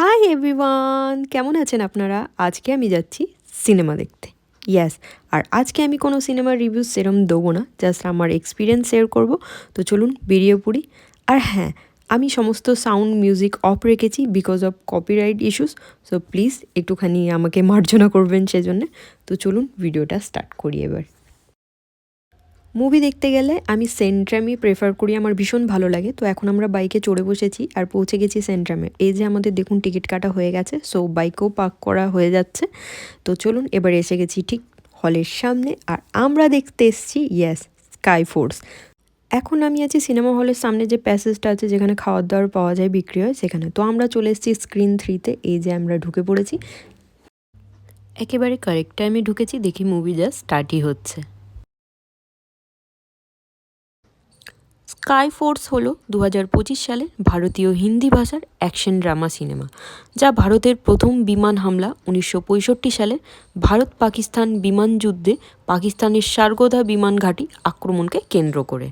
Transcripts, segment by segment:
Hi everyone কেমন আছেন আপনারা? আজকে আমি যাচ্ছি সিনেমা দেখতে। ইয়াস আর আজকে আমি কোনো সিনেমার রিভিউ সেরম দেবো না জাস্ট আমার এক্সপিরিয়েন্স শেয়ার করব। তো চলুন বেরিয়ে পড়ি। আর হ্যাঁ আমি সমস্ত সাউন্ড মিউজিক অফ রেখেছি because of copyright issues so please একটুখানি আমাকে মার্জনা করবেন সেজন্য। তো চলুন ভিডিওটা স্টার্ট করি এবার। মুভি দেখতে গেলে আমি সেন্ট্রামই প্রেফার করি, আমার ভীষণ ভালো লাগে। তো এখন আমরা বাইকে চড়ে বসেছি আর পৌঁছে গেছি সেন্ট্রামে এই যে আমাদের দেখুন টিকিট কাটা হয়ে গেছে সো বাইকেও পার্ক করা হয়ে যাচ্ছে। তো চলুন এবার এসে গেছি ঠিক হলের সামনে আর আমরা দেখতে এসেছি ইয়েস স্কাই ফোর্স এখন আমি আছি সিনেমা হলের সামনে যে প্যাসেজটা আছে, যেখানে খাওয়ার দাওয়ার পাওয়া যায়, বিক্রি হয়, সেখানে। তো আমরা চলে এসেছি স্ক্রিন থ্রিতে এই যে আমরা ঢুকে পড়েছি। একেবারে কারেক্ট টাইমে ঢুকেছি, দেখি মুভি জাস্ট স্টার্টই হচ্ছে। স্কাই ফোর্স হলো দু সালের ভারতীয় হিন্দি ভাষার অ্যাকশন ড্রামা সিনেমা, যা ভারতের প্রথম বিমান হামলা উনিশশো পঁয়ষট্টি সালে ভারত পাকিস্তান বিমান যুদ্ধে পাকিস্তানের সারগোধা বিমান ঘাঁটি আক্রমণকে কেন্দ্র করে।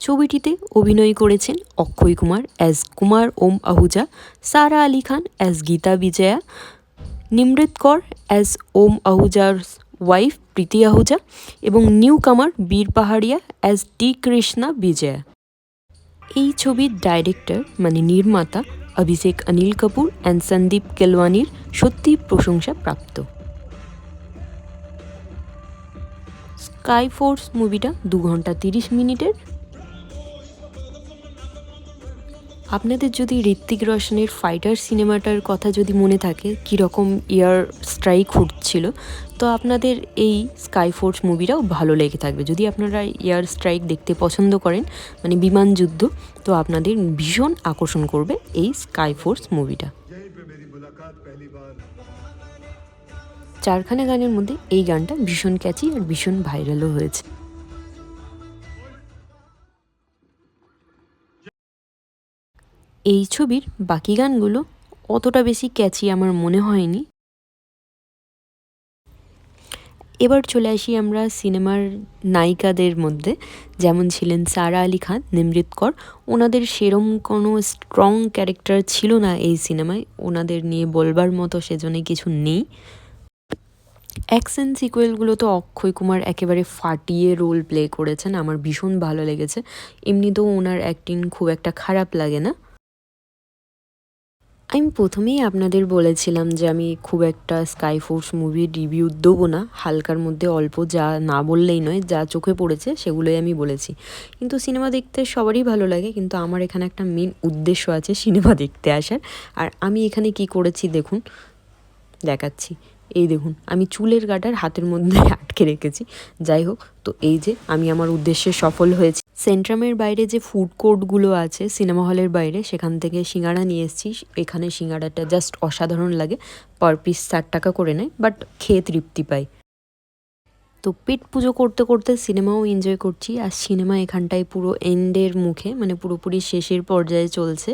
ছবিটিতে অভিনয় করেছেন Akshay Kumar as Kumar Om Ahuja, Sara Ali Khan as Geeta Vijaya, Nimrat Kaur as Om আহুজার wife Preeti Ahuja এবং নিউ কামার বীর পাহাড়িয়া অ্যাজ ডি কৃষ্ণা বিজয়া এই ছবির ডাইরেক্টর মানে নির্মাতা অভিষেক অনিল কাপুর অ্যান্ড সন্দীপ কেলওয়ানির সত্যি প্রশংসা প্রাপ্ত স্কাই ফোর্স মুভিটা দু ঘণ্টা তিরিশ মিনিটের আপনাদের যদি ঋত্বিক রোশনের ফাইটার সিনেমাটার কথা যদি মনে থাকে, কীরকম ইয়ার স্ট্রাইক হচ্ছিল তো আপনাদের এই স্কাই ফোর্স মুভিটাও ভালো লেগে থাকবে। যদি আপনারা এয়ার স্ট্রাইক দেখতে পছন্দ করেন মানে বিমান যুদ্ধ, তো আপনাদের ভীষণ আকর্ষণ করবে এই স্কাই ফোর্স মুভিটা চারখানা গানের মধ্যে এই গানটা ভীষণ ক্যাচি আর ভীষণ ভাইরালও হয়েছে। এই ছবির বাকি গানগুলো অতটা বেশি ক্যাচি আমার মনে হয়নি। এবার চলে আসি আমরা সিনেমার নায়িকাদের মধ্যে। যেমন ছিলেন সারা আলী খান, নিমৃত কর। ওনাদের সেরম কোনো স্ট্রং ক্যারেক্টার ছিল না এই সিনেমায়। ওনাদের নিয়ে বলবার মতো সেজন্য কিছু নেই। অ্যাকশন সিকুয়েলগুলো তো অক্ষয় কুমার একেবারে ফাটিয়ে রোল প্লে করেছেন। আমার ভীষণ ভালো লেগেছে। এমনিতেও ওনার অ্যাক্টিং খুব একটা খারাপ লাগে না। আমি প্রথমেই আপনাদের বলেছিলাম যে আমি খুব একটা স্কাই ফোর্স মুভির রিভিউ দেবো না। হালকার মধ্যে অল্প যা না বললেই নয়, যা চোখে পড়েছে সেগুলোই আমি বলেছি। কিন্তু সিনেমা দেখতে সবারই ভালো লাগে, কিন্তু আমার এখানে একটা মেন উদ্দেশ্য আছে সিনেমা দেখতে আসার। আর আমি এখানে কি করেছি দেখুন, দেখাচ্ছি। এই দেখুন, আমি চুলের গাটার হাতের মধ্যে আটকে রেখেছি। যাই হোক, তো এই যে আমি আমার উদ্দেশ্যে সফল হয়েছি। সেন্ট্রামের বাইরে যে ফুড কোর্টগুলো আছে সিনেমা হলের বাইরে, সেখান থেকে সিঙ্গাড়া নিয়ে এসেছি। এখানে সিঙ্গাড়াটা জাস্ট অসাধারণ লাগে। পার পিস ষাট টাকা করে নেয় বাট খেয়ে তৃপ্তি পাই। তো পেট পুজো করতে করতে সিনেমাও এনজয় করছি, আর সিনেমা এখানটায় পুরো এন্ডের মুখে মানে পুরোপুরি শেষের পর্যায়ে চলছে।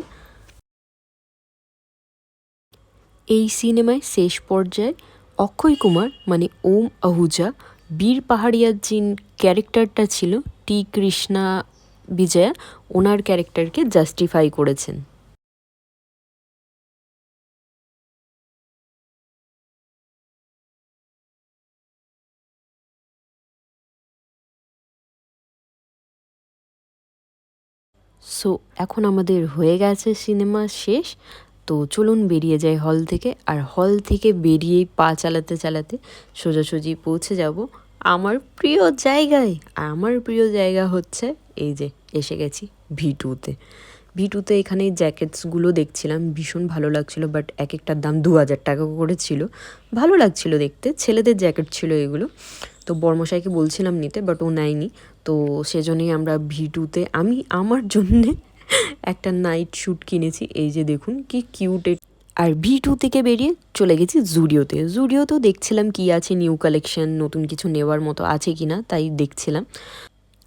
এই সিনেমায় শেষ পর্যায়ে অক্ষয় কুমার মানে ওম আহুজা বীর পাহাড়িয়ার যিন ক্যারেক্টারটা ছিল টি কৃষ্ণা বিজয়া, ওনার ক্যারেক্টারকে জাস্টিফাই করেছেন। সো এখন আমাদের হয়ে গেছে সিনেমা শেষ। তো চলুন বেরিয়ে যাই হল থেকে। আর হল থেকে বেরিয়েই পা চালাতে চালাতে সোজাসুজি পৌঁছে যাব। আমার প্রিয় জায়গায়, আমার প্রিয় জায়গা হচ্ছে এই যে এসে গেছি ভি টুতে ভি টুতে এখানে জ্যাকেটসগুলো দেখছিলাম, ভীষণ ভালো লাগছিল বাট এক একটার দাম দু হাজার টাকা করে ছিল। ভালো লাগছিল দেখতে, ছেলেদের জ্যাকেট ছিল এগুলো। তো বর্মশাইকে বলছিলাম নিতে বাট ও নেয়নি। তো সেজন্যই আমরা ভি টুতে আমি আমার জন্যে একটা নাইট শ্যুট কিনেছি। এই যে দেখুন, কি কিউট আর ভি টু থেকে বেরিয়ে চলে গেছি জুডিওতে জুডিওতেও দেখছিলাম কি আছে নিউ কালেকশন নতুন কিছু নেওয়ার মতো আছে কি না তাই দেখছিলাম।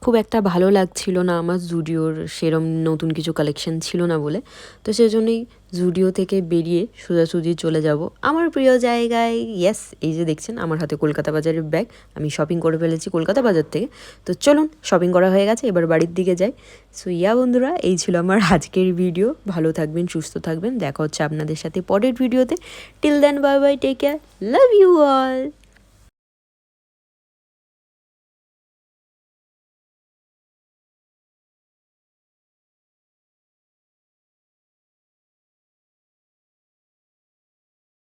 খুব একটা ভালো লাগছিল না আমার জুডিওর সেরম নতুন কিছু কালেকশন ছিল না বলে। তো সেজন্যই জুডিও থেকে বেরিয়ে সোজাসুজি চলে যাব। আমার প্রিয় জায়গায় ইয়েস এই যে দেখছেন, আমার হাতে কলকাতা বাজারের ব্যাগ আমি শপিং করে ফেলেছি কলকাতা বাজার থেকে। তো চলুন শপিং করা হয়ে গেছে, এবার বাড়ির দিকে যাই। সো ইয়া বন্ধুরা, এই ছিল আমার আজকের ভিডিও ভালো থাকবেন, সুস্থ থাকবেন। দেখা হচ্ছে আপনাদের সাথে পরের ভিডিওতে till then bye bye take care love you all